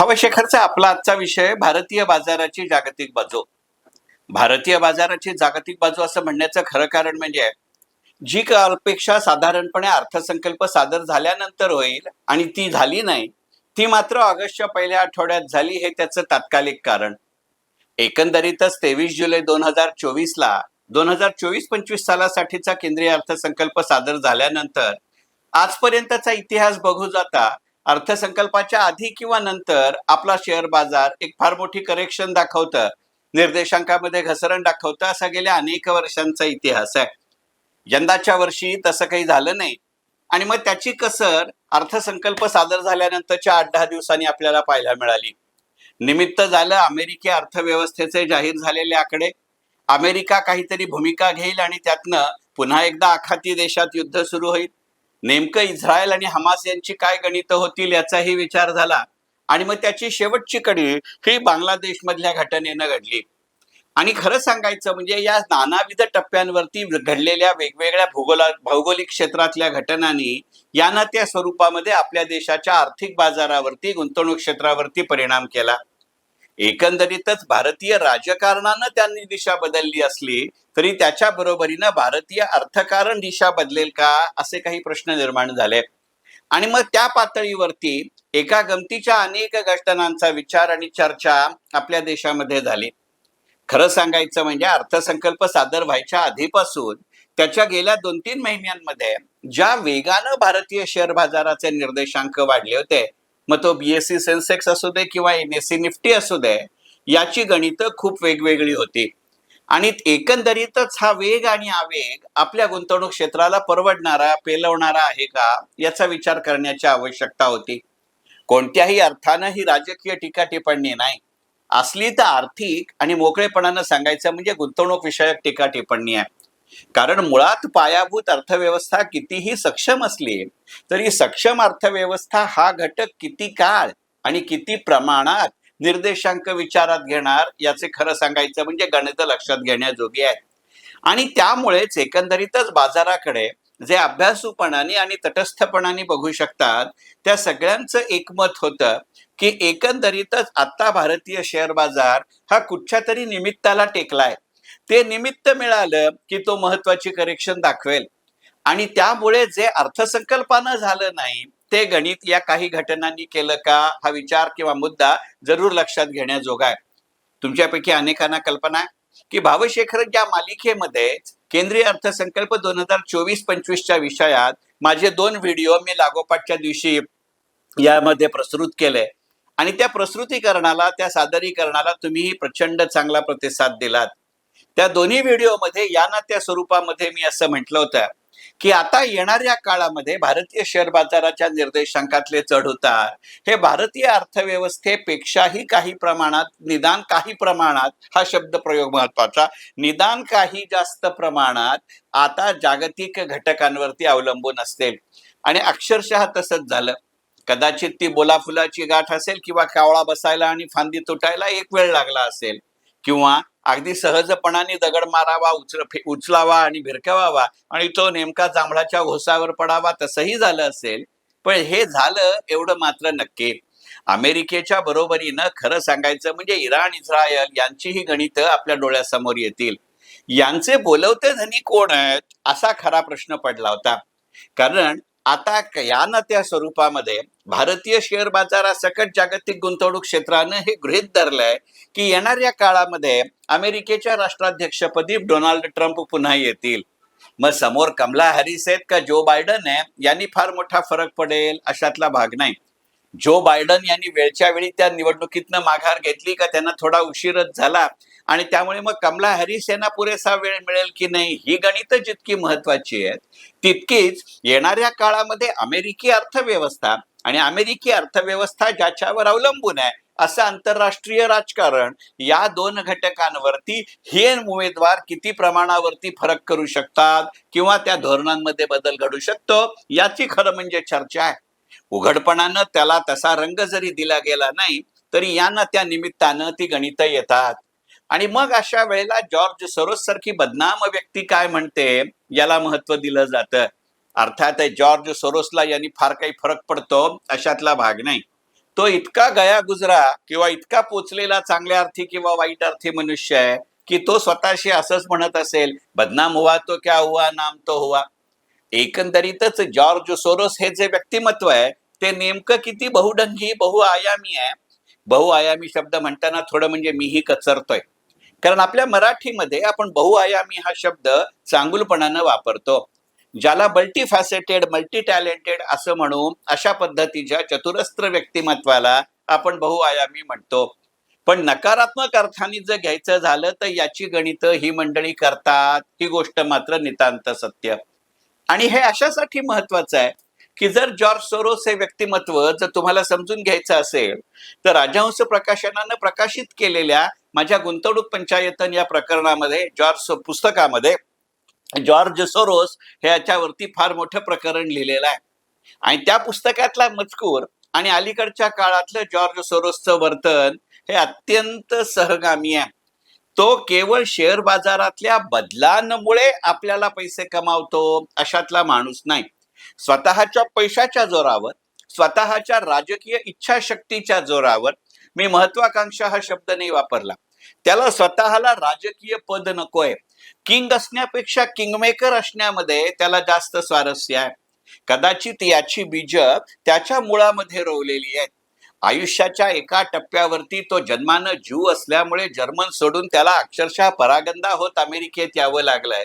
भावशेखरचा आपला आजचा विषय भारतीय बाजाराची जागतिक बाजू. भारतीय बाजाराची जागतिक बाजू असं म्हणण्याचं खरं कारण म्हणजे जी अपेक्षा साधारणपणे अर्थसंकल्प सादर झाल्यानंतर होईल आणि ती झाली नाही ती मात्र ऑगस्टच्या पहिल्या आठवड्यात झाली हे त्याचं तात्कालिक कारण. एकंदरीतच तेवीस जुलै दोन हजार चोवीसला दोन हजार चोवीस पंचवीस सालासाठीचा केंद्रीय अर्थसंकल्प सादर झाल्यानंतर आजपर्यंतचा इतिहास बघू जाता अर्थसंकल्पाच्या आधी किंवा नंतर आपला शेअर बाजार एक फार मोठी करेक्शन दाखवतं. निर्देशांकामध्ये घसरण दाखवतं असा गेल्या अनेक वर्षांचा इतिहास आहे. यंदाच्या वर्षी तसं काही झालं नाही. आणि मग त्याची कसर अर्थसंकल्प सादर झाल्यानंतरच्या आठ दहा दिवसांनी आपल्याला पाहायला मिळाली. निमित्त झालं अमेरिकी अर्थव्यवस्थेचे जाहीर झालेले आकडे. अमेरिका काहीतरी भूमिका घेईल आणि त्यातनं पुन्हा एकदा आखाती देशात युद्ध सुरू होईल. नेमकं इस्रायल आणि हमास यांची काय गणितं होतील याचाही विचार झाला. आणि मग त्याची शेवटची कडी ही बांगलादेश मधल्या घटनेनं घडली. आणि खरं सांगायचं म्हणजे या नानाविध टप्प्यांवरती घडलेल्या वेगवेगळ्या भूगोला भौगोलिक क्षेत्रातल्या घटनांनी यांना त्या स्वरूपामध्ये आपल्या देशाच्या आर्थिक बाजारावरती गुंतवणूक क्षेत्रावरती परिणाम केला. एकंदरीतच भारतीय राजकारणानं त्यांनी दिशा बदलली असली तरी त्याच्या बरोबरीनं भारतीय अर्थकारण दिशा बदलेल का असे काही प्रश्न निर्माण झाले. आणि मग त्या पातळीवरती एका गमतीच्या अनेक घटनांचा विचार आणि चर्चा आपल्या देशामध्ये झाली. खरं सांगायचं म्हणजे अर्थसंकल्प सादर व्हायच्या आधीपासून त्याच्या गेल्या दोन तीन महिन्यांमध्ये ज्या वेगानं भारतीय शेअर बाजाराचे निर्देशांक वाढले होते मग तो बीएससी सेन्सेक्स असू दे किंवा एन एस सी निफ्टी असू दे याची गणितं खूप वेगवेगळी होती. आणि एकंदरीतच हा वेग आणि आवेग आपल्या गुंतवणूक क्षेत्राला परवडणारा पेलवणारा आहे का याचा विचार करण्याची आवश्यकता होती. कोणत्याही अर्थानं ही राजकीय टीका टिप्पणी नाही. असली तर आर्थिक आणि मोकळेपणानं सांगायचं म्हणजे गुंतवणूक विषयक टीका टिप्पणी आहे. कारण मुळात पायाभूत अर्थव्यवस्था कितीही सक्षम असली तरी सक्षम अर्थव्यवस्था हा घटक किती काळ आणि किती प्रमाणात निर्देशांक विचारात घेणार याचे खरं सांगायचं म्हणजे गणित लक्षात घेण्याजोगी आहे. आणि त्यामुळेच एकंदरीतच बाजाराकडे जे अभ्यासूपणाने आणि तटस्थपणाने बघू शकतात त्या सगळ्यांचं एकमत होतं की एकंदरीतच आता भारतीय शेअर बाजार हा कुठच्या तरी निमित्ताला टेकलाय. ते निमित्त मिळालं की तो महत्वाची करेक्शन दाखवेल. आणि त्यामुळे जे अर्थसंकल्पानं झालं नाही ते गणित या काही घटनांनी केलं का? हा विचार किंवा मुद्दा जरूर लक्षात घेण्याजोगा आहे. तुमच्यापैकी अनेकांना कल्पना आहे की भावशेखर या मालिकेमध्ये केंद्रीय अर्थसंकल्प दोन हजार चोवीस पंचवीसच्या विषयात माझे दोन व्हिडिओ मी लागोपाठच्या दिवशी यामध्ये प्रस्तुत केले. आणि त्या प्रस्तुतीकरणाला त्या सादरीकरणाला तुम्ही प्रचंड चांगला प्रतिसाद दिलात. त्या दोन्ही व्हिडिओमध्ये या ना त्या स्वरूपामध्ये मी असं म्हटलं होतं की आता येणाऱ्या काळामध्ये भारतीय शेअर बाजाराच्या निर्देशांकातले चढ उतार हे भारतीय अर्थव्यवस्थेपेक्षाही काही प्रमाणात निदान काही प्रमाणात हा शब्द प्रयोग महत्त्वाचा निदान काही जास्त प्रमाणात आता जागतिक घटकांवरती अवलंबून असते आणि अक्षरशः तसंच झालं. कदाचित ती बोलाफुलाची गाठ असेल किंवा कावळा बसायला आणि फांदी तुटायला एक वेळ लागला असेल. किंवा अगदी सहजपणाने दगड मारावा उचल उचलावा आणि भिरकवावा आणि तो नेमका जांभळाच्या घोसावर पडावा तसंही झालं असेल पण हे झालं एवढं मात्र नक्की. अमेरिकेच्या बरोबरीनं खरं सांगायचं म्हणजे इराण इस्रायल यांची ही गणितं आपल्या डोळ्यासमोर येतील. यांचे बोलवते धनी कोण आहेत असा खरा प्रश्न पडला होता. कारण आता क- या ना त्या स्वरूपामध्ये भारतीय शेअर बाजारासकट जागतिक गुंतवणूक क्षेत्रानं हे गृहीत धरलंय की येणाऱ्या काळामध्ये अमेरिकेच्या राष्ट्राध्यक्षपदी डोनाल्ड ट्रम्प पुन्हा येतील. मग समोर कमला हॅरिस आहेत का जो बायडन आहे यांनी फार मोठा फरक पडेल अशातला भाग नाही. जो बायडन यांनी वेळच्या वेळी त्या निवडणुकीतनं माघार घेतली का त्यांना थोडा उशीरच झाला. आणि त्यामुळे मग कमला हॅरिस यांना पुरेसा वेळ मिळेल की नाही ही गणितं जितकी महत्वाची आहेत तितकीच येणाऱ्या काळामध्ये अमेरिकी अर्थव्यवस्था आणि अमेरिकी अर्थव्यवस्था ज्याच्यावर अवलंबून आहे असं आंतरराष्ट्रीय राजकारण या दोन घटकांवरती हे उमेदवार किती प्रमाणावरती फरक करू शकतात किंवा त्या धोरणांमध्ये बदल घडू शकतो याची खरं म्हणजे चर्चा आहे. उघडपणानं त्याला तसा रंग जरी दिला गेला नाही तरी यांना त्या निमित्तानं ती गणितं येतात. आणि मग अशा वेळेला जॉर्ज सरोस सारखी बदनाम व्यक्ती काय म्हणते? याला महत्त्व दिलं जातं. अर्थात जॉर्ज सोरोसला यांनी फार काही फरक पडतो अशातला भाग नाही. तो इतका गया गुजरा किंवा इतका पोचलेला चांगल्या अर्थी किंवा वाईट अर्थी मनुष्य आहे की तो स्वतःशी असंच म्हणत असेल बदनाम हुआ तो क्या हुआ नाम तो हुआ. एकंदरीतच जॉर्ज सोरोस हे जे व्यक्तिमत्व आहे ते नेमकं किती बहुढंगी बहुआयामी आहे. बहुआयामी शब्द म्हणताना थोडं म्हणजे मीही कचरतोय. कारण आपल्या मराठीमध्ये आपण बहुआयामी हा शब्द चांगुलपणानं वापरतो. ज्याला मल्टी फॅसेटेड मल्टी टॅलेंटेड असं म्हणून अशा पद्धतीच्या चतुरस्त्र व्यक्तिमत्वाला आपण बहुआयामी म्हणतो. पण नकारात्मक अर्थाने जर घ्यायचं झालं तर याची गणित ही मंडळी करतात ही गोष्ट मात्र नितांत सत्य. आणि हे अशासाठी महत्वाचं आहे की जर जॉर्ज सोरोस हे व्यक्तिमत्व जर तुम्हाला समजून घ्यायचं असेल तर राजहंस प्रकाशनानं प्रकाशित केलेल्या माझ्या गुंतवणूक पंचायतन या प्रकरणामध्ये जॉर्ज पुस्तकामध्ये जॉर्ज सोरोस हे याच्यावरती फार मोठं प्रकरण लिहिलेलं आहे. आणि त्या पुस्तकातला मजकूर आणि अलीकडच्या काळातलं जॉर्ज सोरोसचं वर्तन हे अत्यंत सहगामी आहे. तो केवळ शेअर बाजारातल्या बदलांमुळे आपल्याला पैसे कमावतो अशातला माणूस नाही. स्वतःच्या पैशाच्या जोरावर स्वतःच्या राजकीय इच्छाशक्तीच्या जोरावर मी महत्वाकांक्षा हा शब्द नाही वापरला. त्याला स्वतःला राजकीय पद नकोय. किंग असण्यापेक्षा किंगमेकर असण्यामध्ये त्याला जास्त स्वारस्य आहे. कदाचित याची बीज त्याच्या मुळामध्ये रोवलेली आहेत. आयुष्याच्या एका टप्प्यावरती तो जन्मानं ज्यू असल्यामुळे जर्मन सोडून त्याला अक्षरशः परागंदा होत अमेरिकेत यावं लागलंय.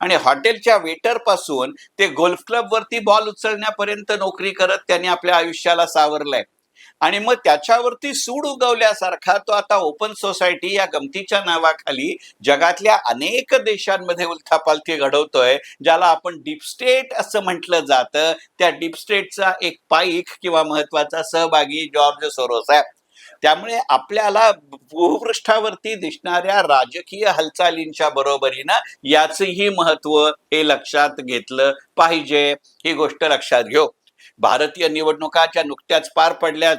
आणि हॉटेलच्या वेटरपासून ते गोल्फ क्लब वरती बॉल उचलण्यापर्यंत नोकरी करत त्यांनी आपल्या आयुष्याला सावरलंय. आणि मग त्याच्यावरती सूड उगवल्यासारखा तो आता ओपन सोसायटी या गमतीच्या नावाखाली जगातल्या अनेक देशांमध्ये उलथापालथी घडवतोय ज्याला आपण डीप स्टेट असं म्हटलं जातं. त्या डीप स्टेटचा एक पाईक किंवा महत्त्वाचा सहभागी जॉर्ज सोरोस आहे त्यामुळे आपल्याला भूपृष्ठावरती दिसणाऱ्या राजकीय हालचालींच्या बरोबरीनं याचंही महत्त्व हे लक्षात घेतलं पाहिजे. ही गोष्ट लक्षात घेऊ. भारतीय निवडणुका ज्या नुकत्याच पार पडल्या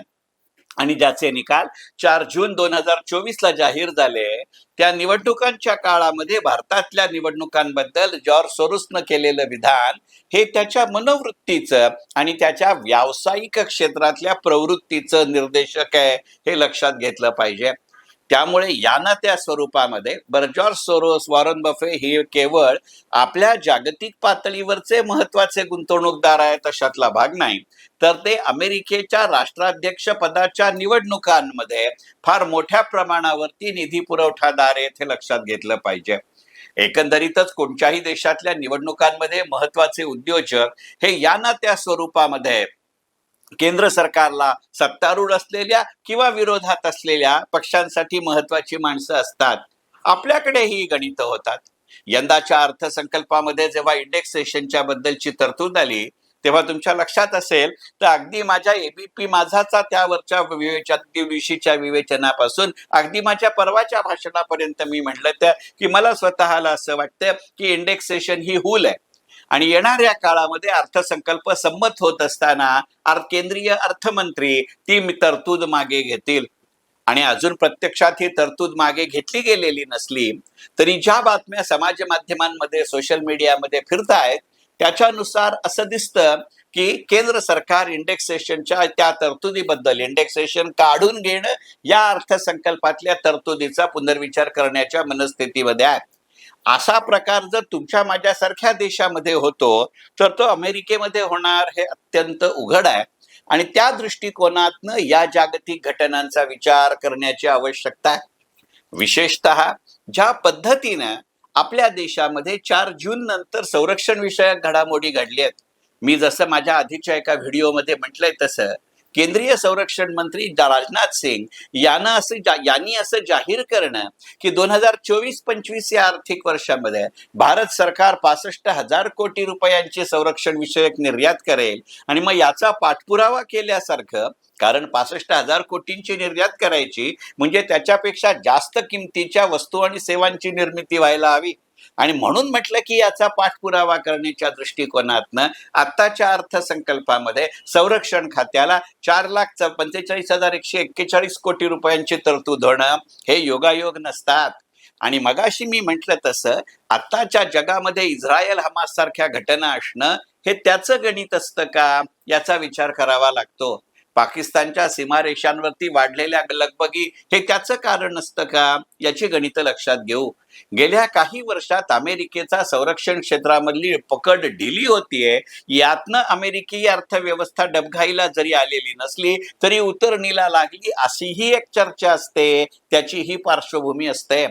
आणि ज्याचे निकाल चार जून दोन हजार चोवीस ला जाहीर झाले त्या निवडणुकांच्या काळामध्ये भारतातल्या निवडणुकांबद्दल जॉर्ज सोरुसनं केलेलं विधान हे त्याच्या मनोवृत्तीचं आणि त्याच्या व्यावसायिक क्षेत्रातल्या प्रवृत्तीचं निर्देशक आहे हे लक्षात घेतलं पाहिजे. त्यामुळे यांना त्या स्वरूपामध्ये बर्जॉर्ज सोरोस वॉरन बफे हे केवळ आपल्या जागतिक पातळीवरचे महत्त्वाचे गुंतवणूकदार आहेत अशातला भाग नाही. तर ते अमेरिकेच्या राष्ट्राध्यक्ष पदाच्या निवडणुकांमध्ये फार मोठ्या प्रमाणावरती निधी पुरवठादार आहेत हे लक्षात घेतलं पाहिजे. एकंदरीतच कोणत्याही देशातल्या निवडणुकांमध्ये महत्त्वाचे उद्योजक हे या ना त्या स्वरूपामध्ये केंद्र सरकारला सत्तारूढ असलेल्या किंवा विरोधात असलेल्या पक्षांसाठी महत्वाची माणसं असतात. आपल्याकडे ही गणित होतात. यंदाच्या अर्थसंकल्पामध्ये जेव्हा इंडेक्सेशनच्या बद्दलची तरतूद आली तेव्हा तुमच्या लक्षात असेल तर अगदी माझ्या एबीपी माझाचा त्यावरच्या विवेचन दिवशीच्या विवेचनापासून अगदी माझ्या परवाच्या भाषणापर्यंत मी म्हटलं त्या की मला स्वतःला असं वाटतं की इंडेक्सेशन ही हूल आहे. आणि येणाऱ्या काळामध्ये अर्थसंकल्प संमत होत असताना केंद्रीय अर्थमंत्री ती तरतूद मागे घेतील. आणि अजून प्रत्यक्षात ही तरतूद मागे घेतली गेलेली नसली तरी ज्या बातम्या समाज माध्यमांमध्ये सोशल मीडियामध्ये फिरतायत त्याच्यानुसार असं दिसतं की केंद्र सरकार इंडेक्सेशनच्या त्या तरतुदीबद्दल इंडेक्सेशन काढून घेणं या अर्थसंकल्पातल्या तरतुदीचा पुनर्विचार करण्याच्या मनस्थितीमध्ये आहे. असा प्रकार जर तुमच्या माझ्यासारख्या देशामध्ये होतो तर तो अमेरिकेमध्ये होणार हे अत्यंत उघड आहे. आणि त्या दृष्टिकोनातनं या जागतिक घटनांचा विचार करण्याची आवश्यकता आहे. विशेषत ज्या पद्धतीनं आपल्या देशामध्ये चार जून नंतर संरक्षण विषयक घडामोडी घडल्या आहेत. मी जसं माझ्या आधीच्या एका व्हिडिओमध्ये म्हटलंय तसं केंद्रीय संरक्षण मंत्री राजनाथ सिंग यांना असं जा- यांनी असं जाहीर करणं की दोन हजार चोवीस पंचवीस या आर्थिक वर्षामध्ये भारत सरकार पासष्ट हजार कोटी रुपयांची संरक्षण विषयक निर्यात करेल आणि मग याचा पाठपुरावा केल्यासारखं कारण पासष्ट हजार कोटींची निर्यात करायची म्हणजे त्याच्यापेक्षा जास्त किमतीच्या वस्तू आणि सेवांची निर्मिती व्हायला हवी. आणि म्हणून म्हटलं की याचा पाठपुरावा करण्याच्या दृष्टिकोनातनं आत्ताच्या अर्थसंकल्पामध्ये संरक्षण खात्याला चार लाख च- पंचेचाळीस हजार एकशे एक्केचाळीस कोटी रुपयांची तरतूद होणं हे योगायोग नसतात. आणि मगाशी मी म्हटलं तसं आत्ताच्या जगामध्ये इस्रायल हमास सारख्या घटना असणं हे त्याचं गणित असतं का? याचा विचार करावा लागतो. पाकिस्तानच्या सीमारेषांवरती वाढलेल्या लगबगी हे त्याचं कारण असतं का? याची गणितं लक्षात घेऊ. गेल्या काही वर्षात अमेरिकेचा संरक्षण क्षेत्रामधली पकड ढिली होतीये. यातनं अमेरिकी अर्थव्यवस्था डबघाईला जरी आलेली नसली तरी उतरणीला लागली अशीही एक चर्चा असते. त्याची ही पार्श्वभूमी असते.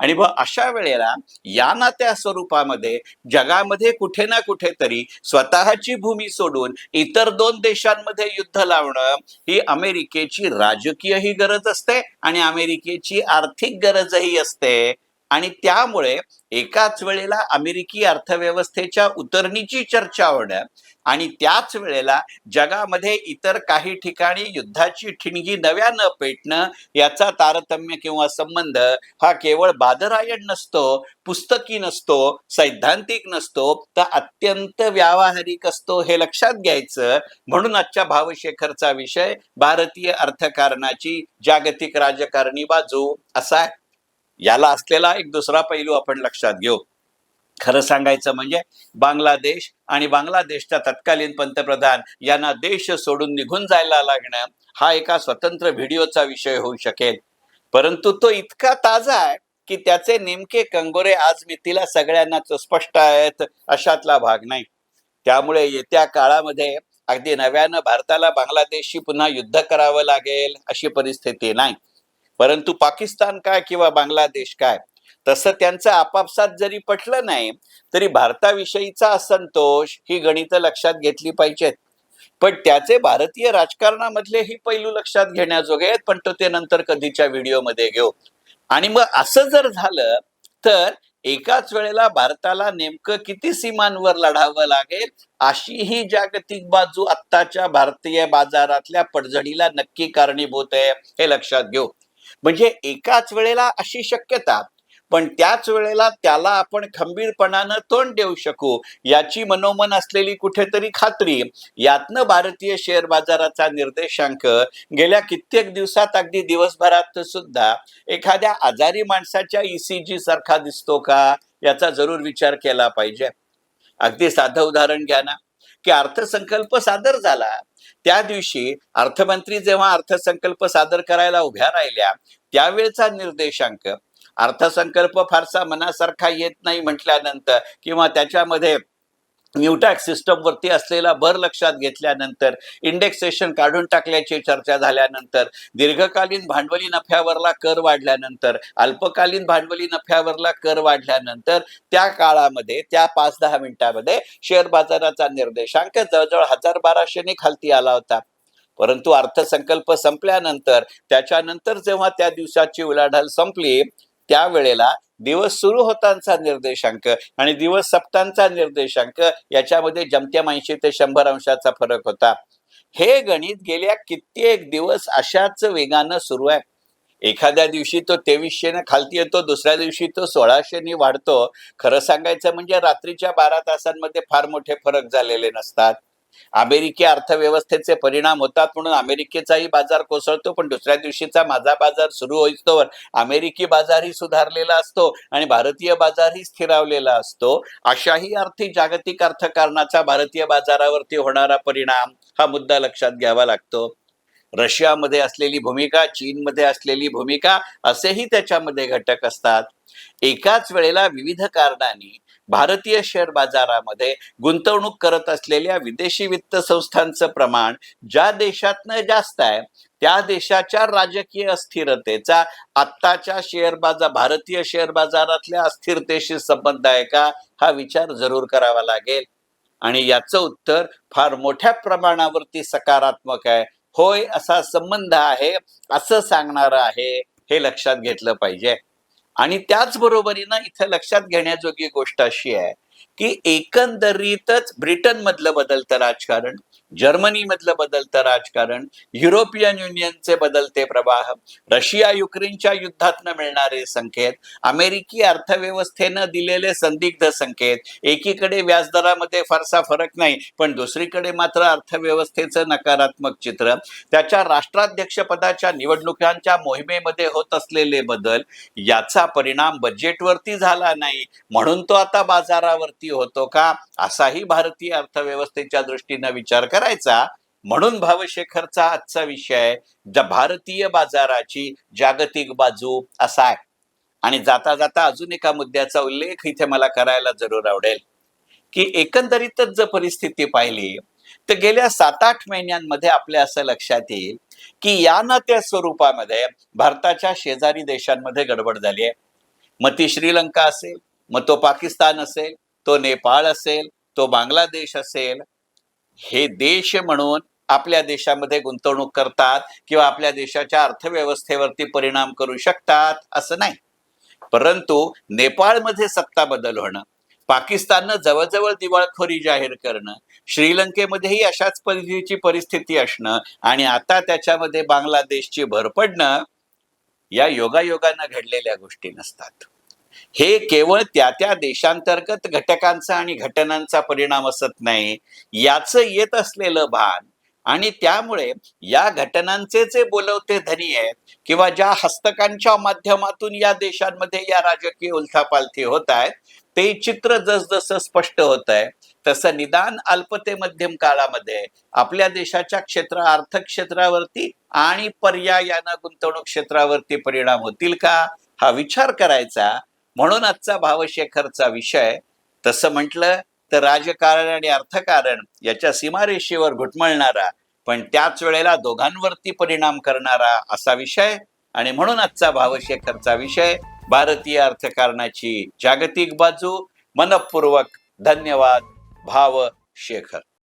आणि मग अशा वेळेला या ना त्या स्वरूपामध्ये जगामध्ये कुठे ना कुठेतरी स्वतःची भूमी सोडून इतर दोन देशांमध्ये युद्ध लावणं ही अमेरिकेची राजकीयही गरज असते आणि अमेरिकेची आर्थिक गरजही असते. आणि त्यामुळे एकाच वेळेला अमेरिकी अर्थव्यवस्थेच्या उतरणीची चर्चा होणं आणि त्याच वेळेला जगामध्ये इतर काही ठिकाणी युद्धाची ठिणगी नव्यानं पेटणं याचा तारतम्य किंवा संबंध हा केवळ बादरायण नसतो पुस्तकी नसतो सैद्धांतिक नसतो तर अत्यंत व्यावहारिक असतो हे लक्षात घ्यायचं. म्हणून आजच्या भावशेखरचा विषय भारतीय अर्थकारणाची जागतिक राजकारणी बाजू. असा आहे याला असलेला एक दुसरा पैलू आपण लक्षात घेऊ. खरं सांगायचं म्हणजे बांगलादेश आणि बांगलादेशच्या तत्कालीन पंतप्रधान यांना देश सोडून निघून जायला लागणं हा एका स्वतंत्र व्हिडिओचा विषय होऊ शकेल. परंतु तो इतका ताजा आहे की त्याचे नेमके कंगोरे आज मितीला सगळ्यांनाच स्पष्ट आहेत अशातला भाग नाही. त्यामुळे येत्या काळामध्ये अगदी नव्यानं भारताला बांगलादेशशी पुन्हा युद्ध करावं लागेल अशी परिस्थिती नाही. परंतु पाकिस्तान काय किंवा बांगलादेश काय? तसं त्यांचं आपापसात जरी पटलं नाही तरी भारताविषयीचा असंतोष ही गणितं लक्षात घेतली पाहिजेत. पण त्याचे भारतीय राजकारणामधले ही पैलू लक्षात घेण्याजोगे आहेत पण तो ते नंतर कधीच्या व्हिडिओमध्ये घेऊ. आणि मग असं जर झालं तर एकाच वेळेला भारताला नेमकं किती सीमांवर लढावं लागेल अशी ही जागतिक बाजू आत्ताच्या भारतीय बाजारातल्या पडझडीला नक्की कारणीभूत आहे हे लक्षात घेऊ. म्हणजे एकाच वेळेला अशी शक्यता. पण त्याच वेळेला त्याला आपण खंबीरपणानं तोंड देऊ शकू याची मनोमन असलेली कुठेतरी खात्री. यातनं भारतीय शेअर बाजाराचा निर्देशांक गेल्या कित्येक दिवसात अगदी दिवसभरात सुद्धा एखाद्या आजारी माणसाच्या ईसीजी सारखा दिसतो का? याचा जरूर विचार केला पाहिजे. अगदी साधं उदाहरण घ्या ना. की अर्थसंकल्प सादर झाला. त्या दिवशी अर्थमंत्री जेव्हा अर्थसंकल्प सादर करायला उभ्या राहिल्या त्यावेळचा निर्देशांक अर्थसंकल्प फारसा मनासारखा येत नाही म्हटल्यानंतर किंवा त्याच्यामध्ये न्यूटॅक्स सिस्टमवरती असलेला भर लक्षात घेतल्यानंतर इंडेक्सेशन काढून टाकल्याची चर्चा झाल्यानंतर दीर्घकालीन भांडवली नफ्यावरला कर वाढल्यानंतर अल्पकालीन भांडवली नफ्यावरला कर वाढल्यानंतर त्या काळामध्ये त्या पाच दहा मिनिटांमध्ये शेअर बाजाराचा निर्देशांक जवळजवळ हजार बाराशेने खालती आला होता. परंतु अर्थसंकल्प संपल्यानंतर त्याच्यानंतर जेव्हा त्या दिवसाची उलाढाल संपली त्यावेळेला दिवस सुरू होतांचा निर्देशांक आणि दिवस सप्तांचा निर्देशांक याच्यामध्ये जमत्या ऐंशी ते शंभर अंशाचा फरक होता. हे गणित गेल्या कित्येक दिवस अशाच वेगानं सुरू आहे. एखाद्या दिवशी तो तेवीसशेने खालती येतो दुसऱ्या दिवशी तो सोळाशेने वाढतो. खरं सांगायचं म्हणजे रात्रीच्या बारा तासांमध्ये फार मोठे फरक झालेले नसतात. अमेरिकी अर्थव्यवस्थेचे परिणाम होतात म्हणून अमेरिकेचाही बाजार कोसळतो पण दुसऱ्या दिवशीचा माझा बाजार सुरू होईस्तोवर अमेरिकी बाजारही सुधारलेला असतो आणि भारतीय बाजारही स्थिरावलेला असतो. अशाही अर्थी जागतिक अर्थकारणाचा भारतीय बाजारावरती होणारा परिणाम हा मुद्दा लक्षात घ्यावा लागतो. रशियामध्ये असलेली भूमिका चीनमध्ये असलेली भूमिका असेही त्याच्यामध्ये घटक असतात. एकाच वेळेला विविध कारणांनी भारतीय शेअर बाजारामध्ये गुंतवणूक करत असलेल्या विदेशी वित्त संस्थांचं प्रमाण ज्या देशातनं जास्त आहे त्या देशाच्या राजकीय अस्थिरतेचा आत्ताच्या शेअर बाजार भारतीय शेअर बाजारातल्या अस्थिरतेशी संबंध आहे का हा विचार जरूर करावा लागेल. आणि याचं उत्तर फार मोठ्या प्रमाणावरती सकारात्मक आहे. होय असा संबंध आहे असं सांगणारं आहे हे लक्षात घेतलं पाहिजे. आणि त्याचबरोबरीनं इथं लक्षात घेण्याजोगी गोष्ट अशी आहे की एकंदरीतच ब्रिटन मधलं बदलतं राजकारण जर्मनी मधलं बदलतं राजकारण युरोपियन युनियनचे बदलते प्रवाह रशिया युक्रेनच्या युद्धातनं मिळणारे संकेत अमेरिकी अर्थव्यवस्थेनं दिलेले संदिग्ध संकेत एकीकडे व्याजदरामध्ये फारसा फरक नाही पण दुसरीकडे मात्र अर्थव्यवस्थेचं नकारात्मक चित्र. त्याच्या राष्ट्राध्यक्षपदाच्या निवडणुकांच्या मोहिमेमध्ये होत असलेले बदल याचा परिणाम बजेटवरती झाला नाही म्हणून तो आता बाजारावरती होतो का? असाही भारतीय अर्थव्यवस्थेच्या दृष्टीनं विचार करायचा. म्हणून भावशेखरचा आजचा विषय भारतीय बाजाराची जागतिक बाजू असा आहे. आणि जाता जाता अजून एका मुद्द्याचा उल्लेख इथे मला करायला जरूर आवडेल. की एकंदरीतच जर परिस्थिती पाहिली तर गेल्या सात आठ महिन्यांमध्ये आपल्या असं लक्षात येईल की या ना त्या स्वरूपामध्ये भारताच्या शेजारी देशांमध्ये गडबड झाली आहे. मग ती श्रीलंका असेल मग तो पाकिस्तान असेल तो नेपाळ असेल तो बांगलादेश असेल हे देश म्हणून आपल्या देशामध्ये गुंतवणूक करतात किंवा आपल्या देशाच्या अर्थव्यवस्थेवरती परिणाम करू शकतात असं नाही. परंतु नेपाळमध्ये सत्ता बदल होणं पाकिस्ताननं जवळजवळ दिवाळखोरी जाहीर करणं श्रीलंकेमध्येही अशाच परिस्थितीची परिस्थिती असणं आणि आता त्याच्यामध्ये बांगलादेशची भर पडणं या योगायोगानं घडलेल्या गोष्टी नसतात. हे केवळ त्या त्या देशांतर्गत घटकांचा आणि घटनांचा परिणाम असत नाही याचं येत असलेलं भान. आणि त्यामुळे या घटनांचे जे बोलवते धनी आहेत किंवा ज्या हस्तकांच्या माध्यमातून या देशांमध्ये या राजकीय उलथापालथी होत आहेत ते चित्र जसजसं स्पष्ट होत आहे तसं निदान अल्प ते मध्यम काळामध्ये आपल्या देशाच्या क्षेत्र आर्थिक क्षेत्रावरती आणि पर्यायानं गुंतवणूक क्षेत्रावरती परिणाम होतील का? हा विचार करायचा. म्हणून आजचा भावशेखरचा विषय तसं म्हटलं तर राजकारण आणि अर्थकारण याच्या सीमारेषेवर घुटमळणारा पण त्याच वेळेला दोघांवरती परिणाम करणारा असा विषय आणि म्हणून आजचा भावशेखरचा विषय भारतीय अर्थकारणाची जागतिक बाजू मनपूर्वक धन्यवाद भाव शेखर